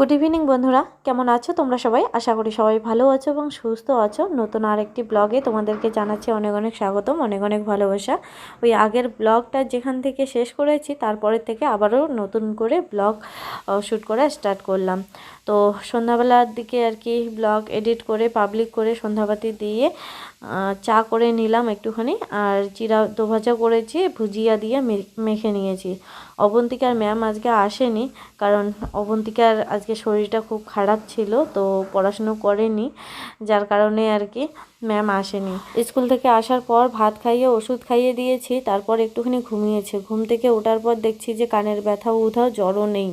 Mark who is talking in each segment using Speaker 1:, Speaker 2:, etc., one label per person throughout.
Speaker 1: Good evening বন্ধুরা। কেমন আছো? তোমরা সবাই? আশা করি সবাই ভালো আছো এবং সুস্থ আছো। নতুন আরেকটি ব্লগে তোমাদেরকে জানাচ্ছি অনেক অনেক স্বাগতম, অনেক অনেক ভালোবাসা। ওই আগের ব্লগটা যেখান থেকে শেষ করেছি, তারপরের থেকে আবারও নতুন করে ব্লগ শ্যুট করা স্টার্ট করলাম। তো সন্ধ্যাবেলার দিকে আর কি ব্লগ এডিট করে পাবলিক করে, সন্ধ্যাবাতি দিয়ে চা করে নিলাম একটুখানি। আর চিরা দোভাজা করেছি, ভুজিয়া দিয়ে মেখে নিয়েছি। অবন্তিকার ম্যাম আজকে আসেনি, কারণ অবন্তিকার আজকে শরীরটা খুব খারাপ ছিল, তো পড়াশুনো করেনি, যার কারণে আর কি ম্যাম আসেনি। স্কুল থেকে আসার পর ভাত খাইয়ে ওষুধ খাইয়ে দিয়েছি, তারপর একটুখানি ঘুমিয়েছে। ঘুম থেকে ওঠার পর দেখছি যে কানের ব্যথা উধাও জ্বরও নেই।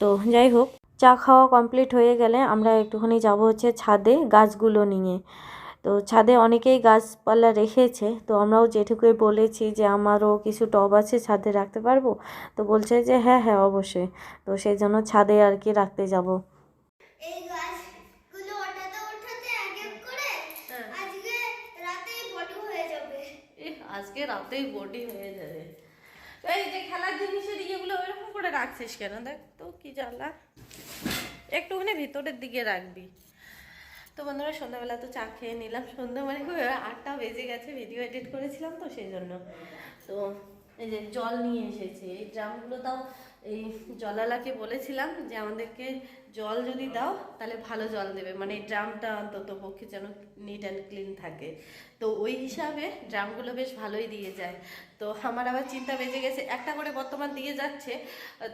Speaker 1: তো যাই হোক, চা খাওয়া কমপ্লিট হয়ে গেলে আমরা একটুখানি যাব হচ্ছে ছাদে গাছগুলো নিয়ে। তো ছাদে অনেকেই গাছপালা রেখেছে। তো আমরাও যেটুকুই বলেছি যে আমারও কিছু টব আছে ছাদে রাখতে পারব? তো বলছে যে হ্যাঁ হ্যাঁ অবশ্যই। তো সেই জন্য ছাদে আর কি রাখতে যাব।
Speaker 2: হয়ে। যাবে।
Speaker 3: এ, আজকে রাতেই বডি হয়ে যাবে। এই যে খেলার জিনিসের ইয়েগুলো ওইরকম করে রাখছিস কেন? দেখ তো কি জ্বালা। একটুখানি ভিতরের দিকে রাখবি। তো বন্ধুরা, সন্ধ্যাবেলা তো চা খেয়ে নিলাম সন্ধ্যা মানে আটটা বেজে গেছে ভিডিও এডিট করেছিলাম তো সেই জন্য তো এই যে জল নিয়ে এসেছি, এই ড্রামগুলো তাও এই জলালাকে বলেছিলাম যে আমাদেরকে জল যদি দাও, তাহলে ভালো জল দেবে। মানে এই ড্রামটা অন্তত পক্ষে যেন নিট অ্যান্ড ক্লিন থাকে। তো ওই হিসাবে ড্রামগুলো বেশ ভালোই দিয়ে যায়। তো আমার আবার চিন্তা বেজে গেছে, একটা করে বর্তমান দিয়ে যাচ্ছে।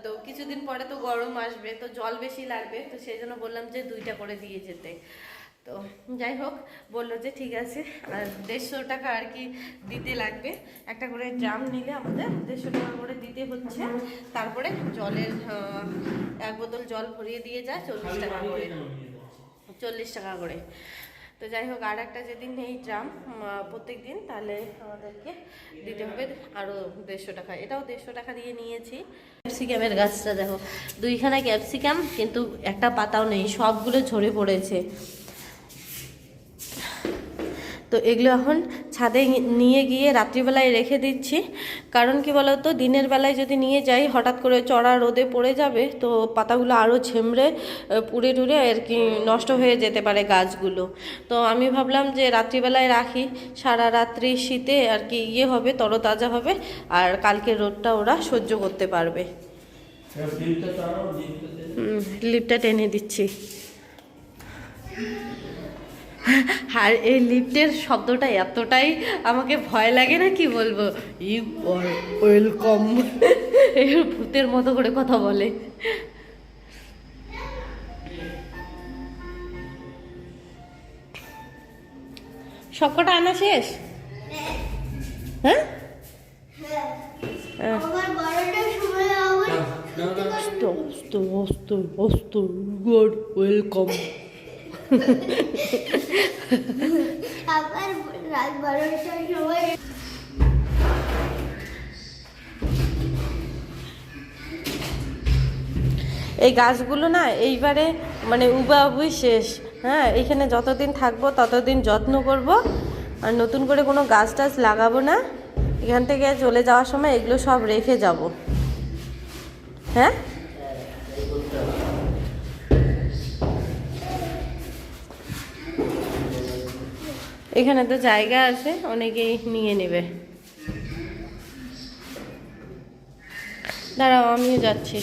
Speaker 3: তো কিছুদিন পরে তো গরম আসবে, তো জল বেশি লাগবে। তো সেই জন্য বললাম যে দুইটা করে দিয়ে যেতে। তো যাই হোক, বলল যে ঠিক আছে, আর দেড়শো টাকা আর কি দিতে লাগবে। একটা করে ড্রাম নিলে আমাদের দেড়শো টাকা করে দিতে হচ্ছে। তারপরে জলের এক বোতল জল ভরিয়ে দিয়ে যায় চল্লিশ টাকা করে। চল্লিশ টাকা করে। তো যাই হোক, আর একটা যেদিন এই ড্রাম প্রত্যেক দিন তাহলে আমাদেরকে দিতে হবে আরও দেড়শো টাকা। এটাও দেড়শো টাকা দিয়ে নিয়েছি। ক্যাপসিকামের গাছটা দেখো, দুইখানা ক্যাপসিকাম, কিন্তু একটা পাতাও নেই, সবগুলো ঝরে পড়েছে। তো এগুলো এখন ছাদে নিয়ে গিয়ে রাত্রিবেলায় রেখে দিচ্ছি। কারণ কি বলতো দিনের বেলায় যদি নিয়ে যাই হঠাৎ করে চড়া রোদে পড়ে যাবে তো পাতাগুলো আরও ঝেমড়ে পুড়ে টুড়ে আর কি নষ্ট হয়ে যেতে পারে গাছগুলো। তো আমি ভাবলাম যে রাত্রিবেলায় রাখি। সারা রাত্রি শীতে আর কি ইয়ে হবে তরতাজা হবে আর কালকে রোদটা ওরা সহ্য করতে পারবে। লিপটা টেনে দিচ্ছি। আর এই লিফটের শব্দটা এতটাই আমাকে ভয় লাগে না কি বলব? ইউ ওয়েলকাম এই ভূতের মতো করে কথা বলে। সবকটা আনা শেষ? হ্যাঁ? হ্যাঁ।
Speaker 2: আমার বারোটার সময় আবার
Speaker 3: অস্ত অস্ত অস্ত অস্ত গুড ওয়েলকাম এই গাছগুলো না এইবারে মানে উবা উবুই শেষ। হ্যাঁ এখানে যতদিন থাকব ততদিন যত্ন করব। আর নতুন করে কোনো গাছ টাছ লাগাবো না। এখান থেকে চলে যাওয়ার সময় এগুলো সব রেখে যাব। হ্যাঁ? এখানে তো জায়গা আছে অনেকেই নিয়ে নেবে। দাঁড়াও আমিও যাচ্ছি।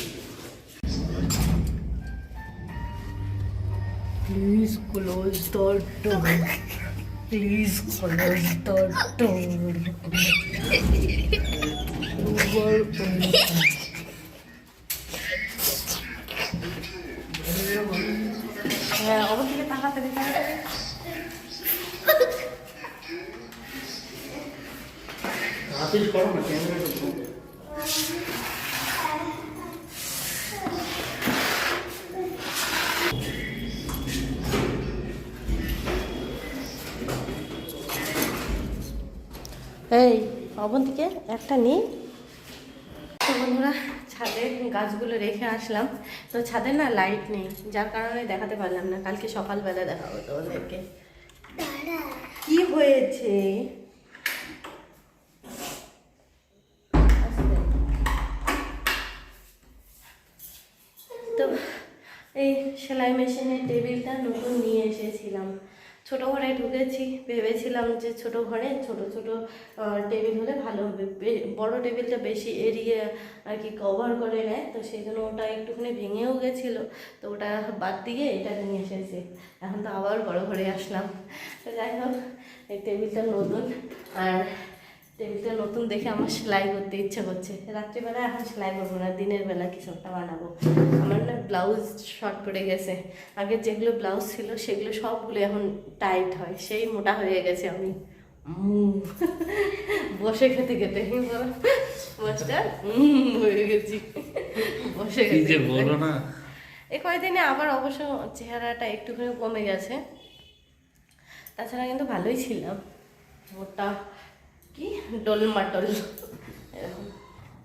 Speaker 3: Please close door please close door হ্যাঁ অবশ্যই তাড়াতাড়ি
Speaker 4: তাড়াতাড়ি করো না ক্যামেরাটা
Speaker 3: এই অবন্তিকে একটা নিই। তো বন্ধুরা ছাদে গাছগুলো রেখে আসলাম। তো ছাদে না লাইট নেই যার কারণে দেখাতে পারলাম না। কালকে সকালবেলা দেখাবো তোমাদেরকে। কি হয়েছে?
Speaker 4: সেলাই মেশিনের টেবিলটা নতুন নিয়ে এসেছিলাম। ছোট ঘরে ঢুকেছি, ভেবেছিলাম যে ছোট ঘরে ছোট ছোট টেবিল হলে ভালো হবে। বড় টেবিলটা বেশি এরিয়া আর কি কভার করে নেয়, তো সেই জন্য ওটা একটুখানি ভেঙেও গেছিল, তো ওটা বাদ দিয়ে এটা নিয়ে এসেছি। এখন তো আবার বড় ঘরে আসলাম। তো যাই হোক, এই টেবিলটা নতুন আর টেবিলটা নতুন দেখে আমার সেলাই করতে ইচ্ছে করছে। রাত্রিবেলা এখন সেলাই করব না দিনের বেলা কিছু একটা বানাবো। আমার না ব্লাউজ শর্ট পড়ে গেছে। আগে যেগুলো ব্লাউজ ছিল সেগুলো সবগুলো এখন টাইট হয় সেই মোটা হয়ে গেছে আমি। বসে খেতে খেতে মাছটা হয়ে গেছি। বসে খেতে
Speaker 5: না।
Speaker 4: এই কয়েকদিনে আবার অবশ্য চেহারাটা একটুখানি কমে গেছে। তাছাড়া কিন্তু ভালোই ছিলাম। মোটা কি? ডোল। মাটল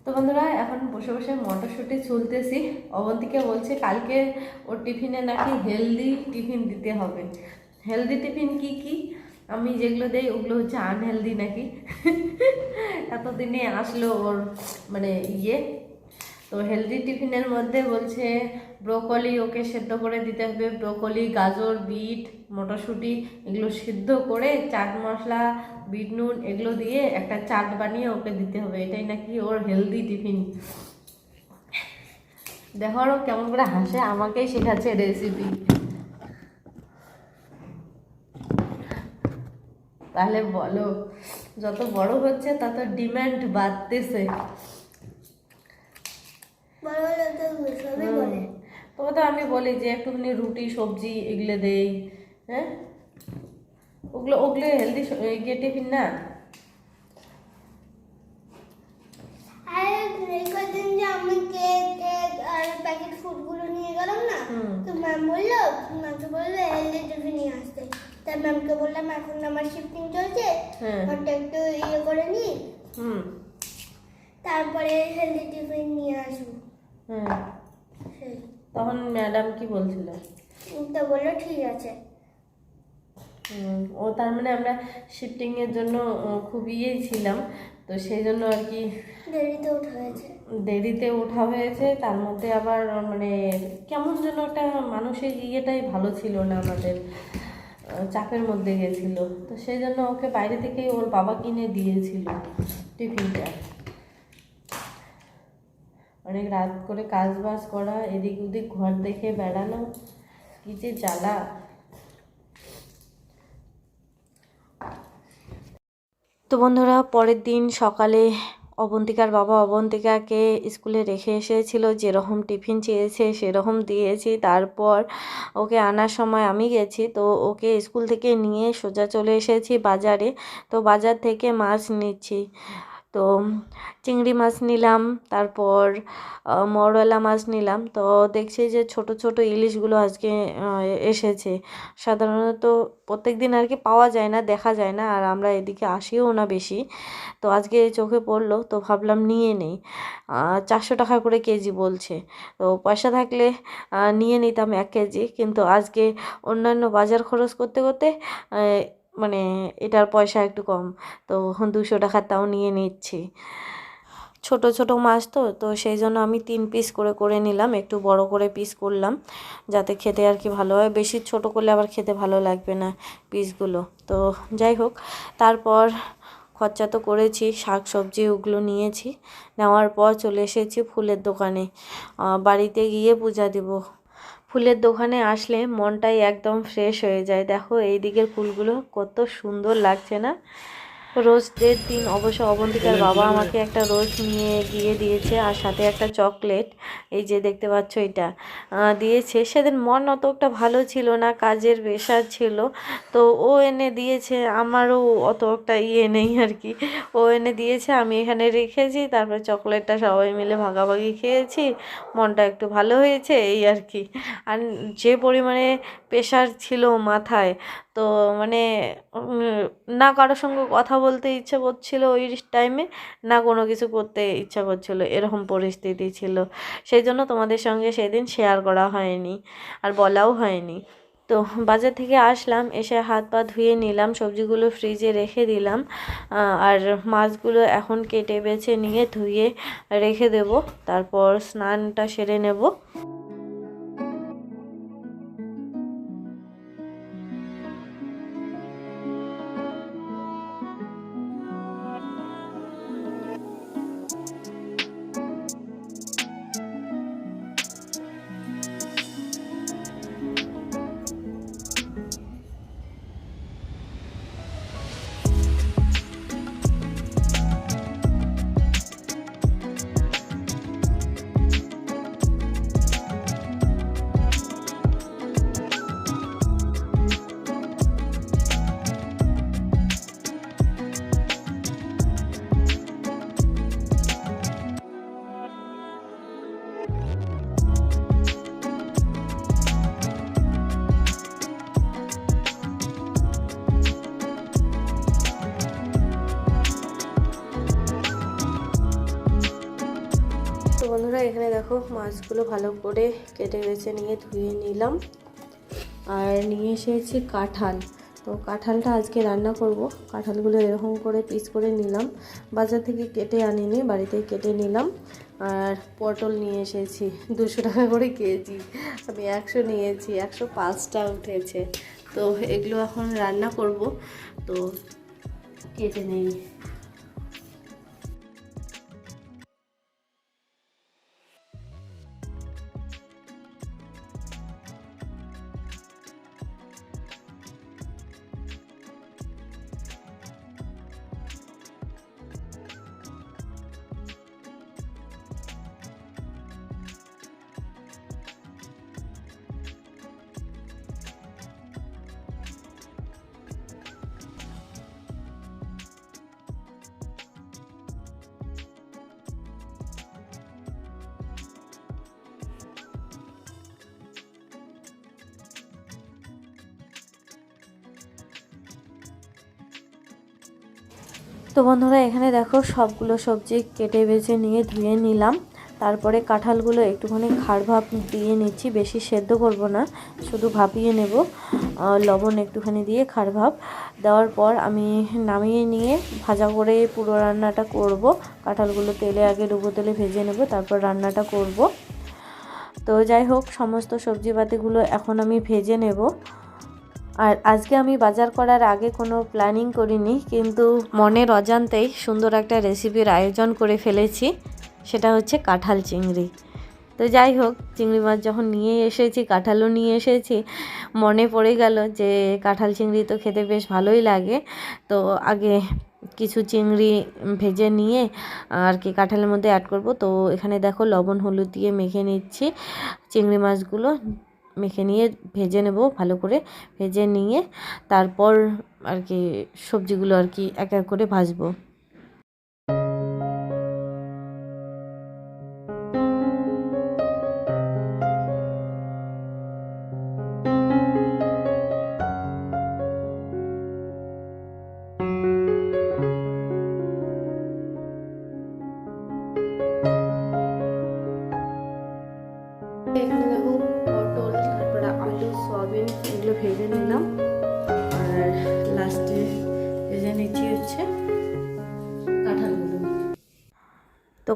Speaker 4: তো বন্ধুরা, এখন বসে বসে মটরশুঁটি চলতেছি অবন্তিকে বলছে, কালকে ওর টিফিনে নাকি হেলদি টিফিন দিতে হবে। হেলদি টিফিন কি কি? আমি যেগুলো দেই, ওগুলো হচ্ছে আনহেলদি নাকি? এতদিনে আসলো ওর মানে ইয়ে। তো হেলদি টিফিনের মধ্যে বলছে ব্রোকলি ওকে সেদ্ধ করে দিতে হবে। ব্রোকলি গাজর বিট মটরশুঁটি এগুলো সিদ্ধ করে চাট মশলা বিট নুন এগুলো দিয়ে একটা চাট বানিয়ে ওকে দিতে হবে। এটাই নাকি ওর হেলদি টিফিন দেখো আরও কেমন করে হাসে আমাকেই শেখাচ্ছে রেসিপি তাহলে বলো যত বড় হচ্ছে তত ডিমান্ড বাড়তেছে।
Speaker 1: বড় হলে তো সবই বলে।
Speaker 4: তবে তো আমি বলি যে একটুখানি রুটি সবজি এগুলো দেই হ্যাঁ? ওগুলো ওগুলো হেলদি ইয়ে টিফিন না?
Speaker 1: ম্যামকে বললাম এখন আমার শিফটিং চলছে
Speaker 4: হ্যাঁ।
Speaker 1: ওটা একটু ইয়ে করে নি।
Speaker 4: হুম।
Speaker 1: তারপরে হেলদি টিফিন নিয়ে আসব।
Speaker 4: হ্যাঁ
Speaker 1: সেই।
Speaker 4: তখন ম্যাডাম কি বলছিল
Speaker 1: তো বলল ঠিক আছে।
Speaker 4: ও তার মানে আমরা শিফটিং এর জন্য খুব ইয়েই ছিলাম তো সেই জন্য আর কি
Speaker 1: দেরিতে উঠা হয়েছে।
Speaker 4: দেরিতে ওঠা হয়েছে তার মধ্যে আবার মানে কেমন যেন একটা মানুষের ইয়েটাই ভালো ছিল না আমাদের চাপের মধ্যে গেছিল। তো সেই জন্য ওকে বাইরে থেকে ওর বাবা কিনে দিয়েছিল টিফিনটা। অনেক রাত করে কাজ বাজ করা, এদিক ওদিক ঘর দেখে বেড়ানো, কি যে জ্বালা।
Speaker 3: তো বন্ধুরা, পরের দিন সকালে অবন্তিকার বাবা অবন্তিকাকে স্কুলে রেখে এসেছিল, যেরকম টিফিন চেয়েছে সেরকম দিয়েছি। তারপর ওকে আনার সময় আমি গেছি, তো ওকে স্কুল থেকে নিয়ে সোজা চলে এসেছি বাজারে। তো বাজার থেকে মাছ নিচ্ছি। তো চিংড়ি মাছ নিলাম, তারপর মরলা মাছ নিলাম। তো দেখছি যে ছোট ছোট ইলিশগুলো আজকে এসেছে। সাধারণত প্রত্যেক দিন আর কি পাওয়া যায় না, দেখা যায় না, আর আমরা এদিকে আসিও না বেশি। তো আজকে চোখে পড়ল, তো ভাবলাম নিয়ে নেই। চারশো টাকা করে কেজি বলছে। তো পয়সা থাকলে নিয়ে নিতাম এক কেজি। কিন্তু আজকে অন্যান্য বাজার খরচ করতে করতে মানে এটার পয়সা একটু কম। তো দুশো টাকা তাও নিয়ে নিচ্ছি। ছোট ছোট মাছ তো তো সেই জন্য আমি তিন পিস করে করে নিলাম। একটু বড় করে পিস করলাম, যাতে খেতে আর কি ভালো হয়। বেশি ছোট করলে আবার খেতে ভালো লাগবে না পিসগুলো তো যাই হোক, তারপর খরচা তো করেছি, শাক সবজি ওগুলো নিয়েছি। নেওয়ার পর চলে এসেছি ফুলের দোকানে। বাড়িতে গিয়ে পূজা দিব। ফুলের দোকানে আসলে মনটাই একদম ফ্রেশ হয়ে যায়। দেখো, এই দিকের ফুলগুলো কত সুন্দর লাগছে না? রোজ ডের দিন অবশ্য অবন্তিকার বাবা আমাকে একটা রোজ নিয়ে গিয়ে দিয়েছে আর সাথে একটা চকলেট। এই যে দেখতে পাচ্ছ এটা। দিয়েছে। সেদিন মন অত একটা ভালো ছিল না কাজের প্রেশার ছিল। তো ও এনে দিয়েছে। আমারও অত একটা ইয়ে নেই আর কি। ও এনে দিয়েছে আমি এখানে রেখেছি। তারপর চকলেটটা সবাই মিলে ভাগাভাগি খেয়েছি। মনটা একটু ভালো হয়েছে এই আর কি। আর যে পরিমাণে প্রেশার ছিল মাথায় তো মানে না কারোর সঙ্গে কথা বলতে ইচ্ছে করছিল ওই টাইমে না কোনো কিছু করতে ইচ্ছা করছিল, এরকম পরিস্থিতি ছিল। সেই জন্য তোমাদের সঙ্গে সেদিন শেয়ার করা হয়নি আর বলাও হয়নি। তো বাজার থেকে আসলাম, এসে হাত পা ধুয়ে নিলাম, সবজিগুলো ফ্রিজে রেখে দিলাম আর মাছগুলো এখন কেটে বেছে নিয়ে ধুয়ে রেখে দেব, তারপর স্নানটা সেরে নেব। দেখো মাছগুলো ভালো করে কেটে বেছে নিয়ে ধুয়ে নিলাম। আর নিয়ে এসেছি কাঁঠাল। তো কাঁঠালটা আজকে রান্না করব। কাঁঠালগুলো এরকম করে পিস করে নিলাম। বাজার থেকে কেটে আনিনি, বাড়িতে কেটে নিলাম। আর পটল নিয়ে এসেছি, দুশো টাকা করে কেজি। আমি একশো নিয়েছি, একশো পাঁচটা উঠেছে। তো এগুলো এখন রান্না করব। তো কেটে নেই। তো বন্ধুরা, এখানে দেখো সবগুলো সবজি কেটে বেছে নিয়ে ধুয়ে নিলাম। তারপরে কাঁঠালগুলো একটুখানি খাড় ভাপ দিয়ে নিচ্ছি, বেশি সেদ্ধ করব না, শুধু ভাপিয়ে নেব। লবণ একটুখানি দিয়ে খাড় ভাপ দেওয়ার পর আমি নামিয়ে নিয়ে ভাজা করে পুরো রান্নাটা করব। কাঁঠালগুলো তেলে আগে ডুবো তেলে ভেজে নেব, তারপর রান্নাটা করব। তো যাই হোক, সমস্ত সবজিপাতিগুলো এখন আমি ভেজে নেব। আর আজকে আমি বাজার করার আগে কোনো প্ল্যানিং করিনি, কিন্তু মনের অজান্তেই সুন্দর একটা রেসিপির আয়োজন করে ফেলেছি, সেটা হচ্ছে কাঁঠাল চিংড়ি। তো যাই হোক, চিংড়ি মাছ যখন নিয়ে এসেছি, কাঁঠালও নিয়ে এসেছি, মনে পড়ে গেল যে কাঁঠাল চিংড়ি তো খেতে বেশ ভালোই লাগে। তো আগে কিছু চিংড়ি ভেজে নিয়ে আর কি কাঁঠালের মধ্যে অ্যাড করব। তো এখানে দেখো লবণ, হলুদ দিয়ে মেখে নিচ্ছি চিংড়ি মাছগুলো। মেখে নিয়ে ভেজে নেব ভালো করে। ভেজে নিয়ে তারপর আর কি সবজিগুলো আর কি এক এক করে ভাজবো।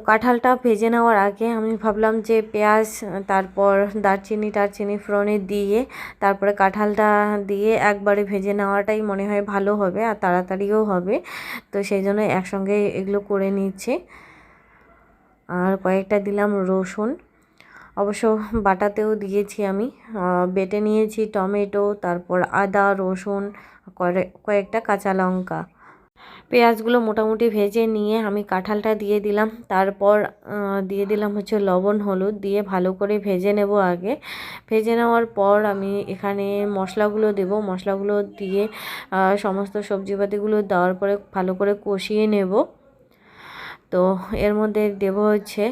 Speaker 3: কাঁঠালটা ভেজে নেওয়ার আগে আমি ভাবলাম যে পেঁয়াজ, তারপর দারচিনি, টারচিনি, ফোড়নে দিয়ে তারপরে কাঁঠালটা দিয়ে একবারে ভেজে নেওয়াটাই মনে হয় ভালো হবে আর তাড়াতাড়িও হবে। তো সেই জন্য একসঙ্গে এগুলো করে নিচ্ছে। আর কয়েকটা দিলাম রসুন। অবশ্য বাটাতেও দিয়েছি আমি। বেটে নিয়েছি টমেটো, তারপর আদা, রসুন কয়েকটা কাঁচা লঙ্কা। পেঁয়াজগুলো মোটামুটি ভেজে নিয়ে আমি কাঁঠালটা দিয়ে দিলাম। তারপর দিয়ে দিলাম হচ্ছে লবণ, হলুদ দিয়ে ভালো করে ভেজে নেব আগে। ভেজে নেওয়ার পর আমি এখানে মশলাগুলো দেব। মশলাগুলো দিয়ে সমস্ত সবজিপাতিগুলো দেওয়ার পরে ভালো করে কষিয়ে নেব। তো এর মধ্যে দেব হচ্ছে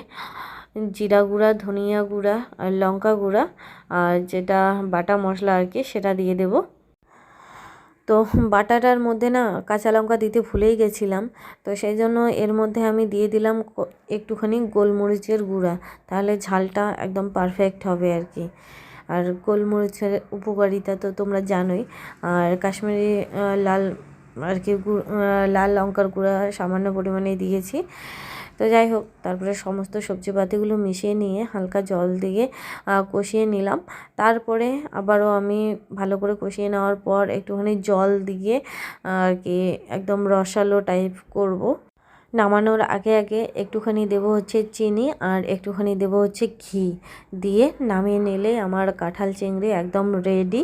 Speaker 3: জিরা গুঁড়া, ধনিয়া গুঁড়া, আর লঙ্কা গুঁড়া, আর যেটা বাটা মশলা আর কি সেটা দিয়ে দেব। তো বাটাটার মধ্যে না কাঁচা লঙ্কা দিতে ভুলেই গেছিলাম। তো সেই জন্য এর মধ্যে আমি দিয়ে দিলাম একটুখানি গোলমরিচের গুঁড়া। তাহলে ঝালটা একদম পারফেক্ট হবে আর কি। আর গোলমরিচের উপকারিতা তো তোমরা জানোই। আর কাশ্মীরি লাল আর কি লাল লঙ্কার গুঁড়া সামান্য পরিমাণে দিয়েছি। তো যাই হোক তারপরে সমস্ত সবজিপাতিগুলো মিশিয়ে নিয়ে হালকা জল দিয়ে কষিয়ে নিলাম। তারপরে আবারও আমি ভালো করে কষিয়ে নেওয়ার পর একটুখানি জল দিয়ে আর কি একদম রসালো টাইপ করব। নামানোর আগে আগে একটুখানি দেবো হচ্ছে চিনি আর একটুখানি দেবো হচ্ছে ঘি দিয়ে নামিয়ে নিলে আমার কাঁঠাল চিংড়ি একদম রেডি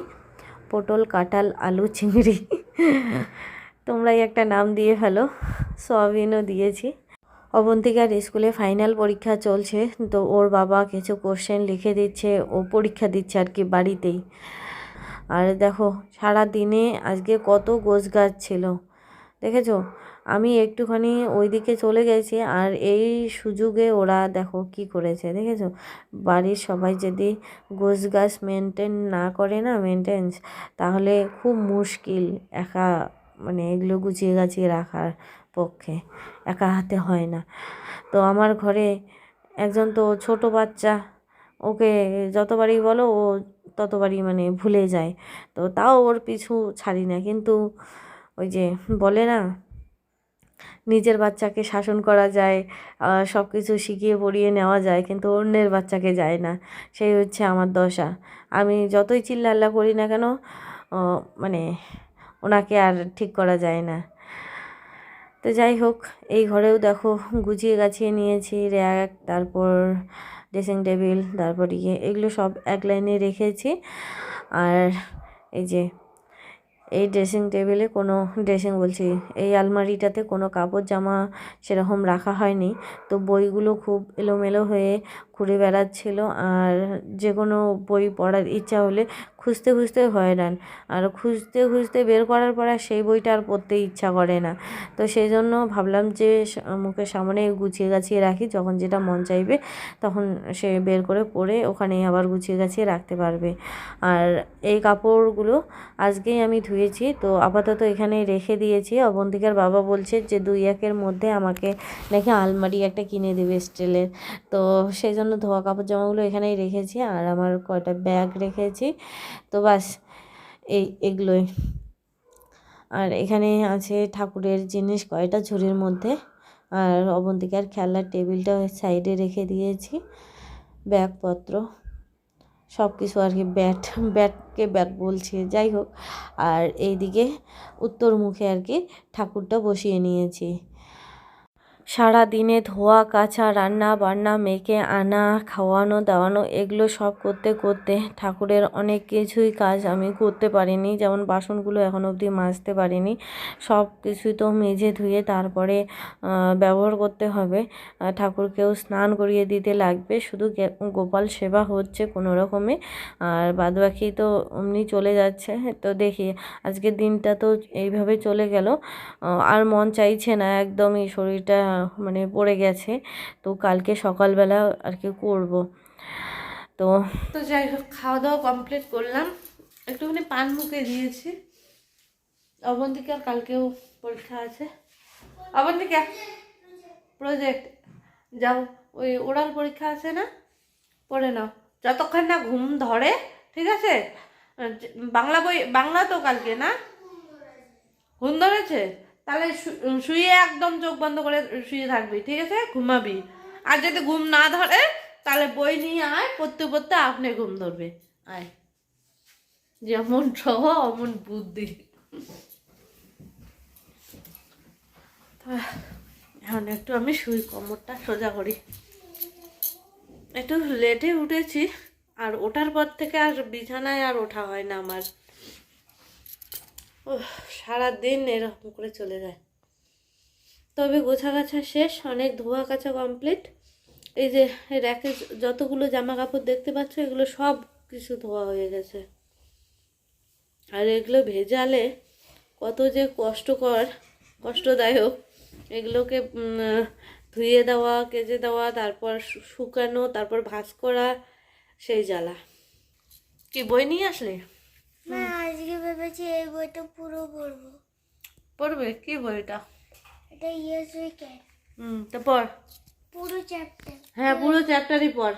Speaker 3: পটল কাঁঠাল আলু চিংড়ি। তোমরাই একটা নাম দিয়ে ফেলো। সয়াবিনও দিয়েছি। অবন্তিকার স্কুলে ফাইনাল পরীক্ষা চলছে, তো ওর বাবা কিছু কোশ্চেন লিখে দিচ্ছে ও পরীক্ষা দিচ্ছে আর কি বাড়িতেই। আর দেখো সারা দিনে আজকে কত গোছ গাছ ছিল। দেখেছ? আমি একটুখানি ওইদিকে চলে গেছি আর এই সুযোগে ওরা দেখো কি করেছে, দেখেছ? বাড়ির সবাই যদি গোছ গাছ মেনটেন না করে না মেনটেন্স তাহলে খুব মুশকিল একা মানে এগুলো গুছিয়ে গাছিয়ে রাখার। পক্ষে, একা হাতে হয় না। তো আমার ঘরে একজন তো ছোট বাচ্চা, ওকে যতবারই বলো ও ততবারই মানে ভুলে যায়। তো তাও ওর পিছু ছাড়ি না। কিন্তু ওই যে বলে না, নিজের বাচ্চাকে শাসন করা যায় সব কিছু শিখিয়ে পড়িয়ে নেওয়া যায়, কিন্তু অন্যের বাচ্চাকে যায় না। সেই হচ্ছে আমার দশা। আমি যতই চিল্লাল্লা করি না কেন মানে ওনাকে আর ঠিক করা যায় না। তো যাই হোক, এই ঘরেও দেখো গুছিয়ে গাছিয়ে নিয়েছি র্যাক তারপর ড্রেসিং টেবিল তারপর ইয়ে এগুলো সব এক লাইনে রেখেছি। আর এই যে, এই ড্রেসিং টেবিলে কোনো ড্রেসিং বলছি, এই আলমারিটাতে কোনো কাপড় জামা সেরকম রাখা হয়নি। তো বইগুলো খুব এলোমেলো হয়ে ঘুরে বেড়াচ্ছিল, আর যে কোনো বই পড়ার ইচ্ছা হলে খুঁজতে খুঁজতে হয়রান আর খুঁজতে খুঁজতে বের করার পর আর সেই বইটা আর পড়তে ইচ্ছা করে না। তো সেই জন্য ভাবলাম যে মুখের সামনে গুছিয়ে গাছিয়ে রাখি। যখন যেটা মন চাইবে তখন সে বের করে পড়ে ওখানেই আবার গুছিয়ে গাছিয়ে রাখতে পারবে। আর এই কাপড়গুলো আজকেই আমি ধুয়েছি। তো আপাতত এখানে রেখে দিয়েছি। অবন্তিকার বাবা বলছে যে দুই একের মধ্যে আমাকে নাকি আলমারি একটা কিনে দেবে স্টিলের। তো সেই জন্য ধোয়া কাপড় জামাগুলো এখানেই রেখেছি। আর আমার কয়টা ব্যাগ রেখেছি। তো বাস, এই এগুলোই। আর এখানে আছে ঠাকুরের জিনিস কয়টা ঝুড়ির মধ্যে। আর অবন্তিকার খেলার টেবিলটা সাইডে রেখে দিয়েছি, ব্যাগপত্র। সব কিছু আর কি ব্যাট, ব্যাটকে ব্যাট বলছি, যাই হোক। আর এইদিকে উত্তর মুখে আর কি ঠাকুরটা বসিয়ে নিয়েছি। সারা দিনে ধোয়া, কাচা রান্না, বান্না মেখে আনা, খাওয়ানো, দাওয়ানো, এগুলো সব করতে করতে ঠাকুরের অনেক কিছুই কাজ আমি করতে পারিনি। যেমন বাসনগুলো এখন অবধি মাজতে পারিনি। সব কিছুই তো মেজে ধুয়ে তারপরে ব্যবহার করতে হবে। ঠাকুরকেও স্নান করিয়ে দিতে লাগবে। শুধু গোপাল সেবা হচ্ছে কোনো রকমে। আর বাদবাকি তো এমনি চলে যাচ্ছে। তো দেখি, আজকের দিনটা তো এইভাবে চলে গেল। আর মন চাইছে না একদমই শরীরটা মানে পড়ে গেছে। তো কালকে সকালবেলা আর কি করব। তো
Speaker 4: তো যাই হোক খাওয়া দাওয়া কমপ্লিট করলাম। একটুখানি পান মুখে দিয়েছি। অবন্তিকার কালকেও পরীক্ষা আছে। অবন্তিকা প্রজেক্ট যাও। ওই ওরাল পরীক্ষা আছে না? পড়ে নাও। যতক্ষণ না ঘুম ধরে, ঠিক আছে? বাংলা বই, বাংলা তো কালকে না? ঘুম ধরেছে? তাহলে শুয়ে একদম চোখ বন্ধ করে শুয়ে থাকবি, ঠিক আছে? ঘুমাবি। আর যদি ঘুম না ধরে, তাহলে বই নিয়ে আয়, পড়তে পড়তে আপনি ঘুম ধরবে। আয়। যেমন সহ, অমন বুদ্ধি। এখন একটু আমি শুই, কোমরটা সোজা করি। একটু লেটে উঠেছি, আর ওঠার পর থেকে আর বিছানায় আর ওঠা হয় না আমার। ও সারাদিন এরকম করে চলে যায়। তবে গোছা গাছা শেষ, অনেক ধোয়া কাচা কমপ্লিট এই যে র্যাকে যতগুলো জামা কাপড় দেখতে পাচ্ছ, এগুলো সব কিছু ধোয়া হয়ে গেছে। আর এগুলো ভেজালে কত যে কষ্টকর, কষ্টদায়ক। এগুলোকে ধুয়ে দেওয়া কেজে দেওয়া, তারপর শুকানো, তারপর ভাঁজ করা, সেই জ্বালা। কি বই নিয়ে আসলে?
Speaker 1: না আজকে ভেবেছি এই বইটা পুরো পড়ব।
Speaker 4: পড়বে? কি বইটা
Speaker 1: এটা? ইয়েস উইকেট
Speaker 4: হুম তারপর
Speaker 1: পুরো চ্যাপ্টার
Speaker 4: হ্যাঁ পুরো চ্যাপ্টারই পড়।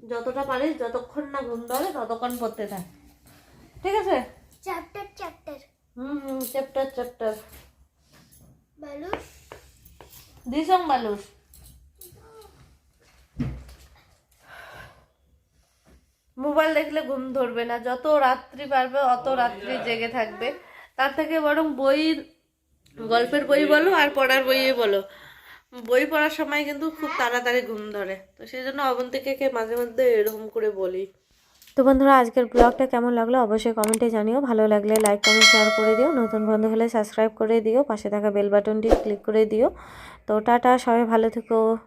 Speaker 4: যতটা পারিস যতক্ষণ না ঘুম ধরে ততক্ষণ পড়তে থাক। ঠিক আছে?
Speaker 1: চ্যাপ্টার চ্যাপ্টার
Speaker 4: হুম হুম চ্যাপ্টার চ্যাপ্টার
Speaker 1: বালুস
Speaker 4: দিসং বালুস মোবাইল দেখলে ঘুম ধরবে না। যত রাত্রি পারবে, অত রাত্রি জেগে থাকবে। তার থেকে বরং বই, গল্পের বই বলো আর পড়ার বইয়ে বলো। বই পড়ার সময় কিন্তু খুব তাড়াতাড়ি ঘুম ধরে। তো সেই জন্য অবন্তিকে মাঝে মধ্যে এরকম করে বলি।
Speaker 3: তো বন্ধুরা, আজকের ব্লগটা কেমন লাগল অবশ্যই কমেন্টে জানিও। ভালো লাগলে লাইক কমেন্ট শেয়ার করে দিও। নতুন বন্ধু হলে সাবস্ক্রাইব করে দিও। পাশে থাকা বেল বাটনটি ক্লিক করে দিও। তো টাটা, সবাই ভালো থেকো।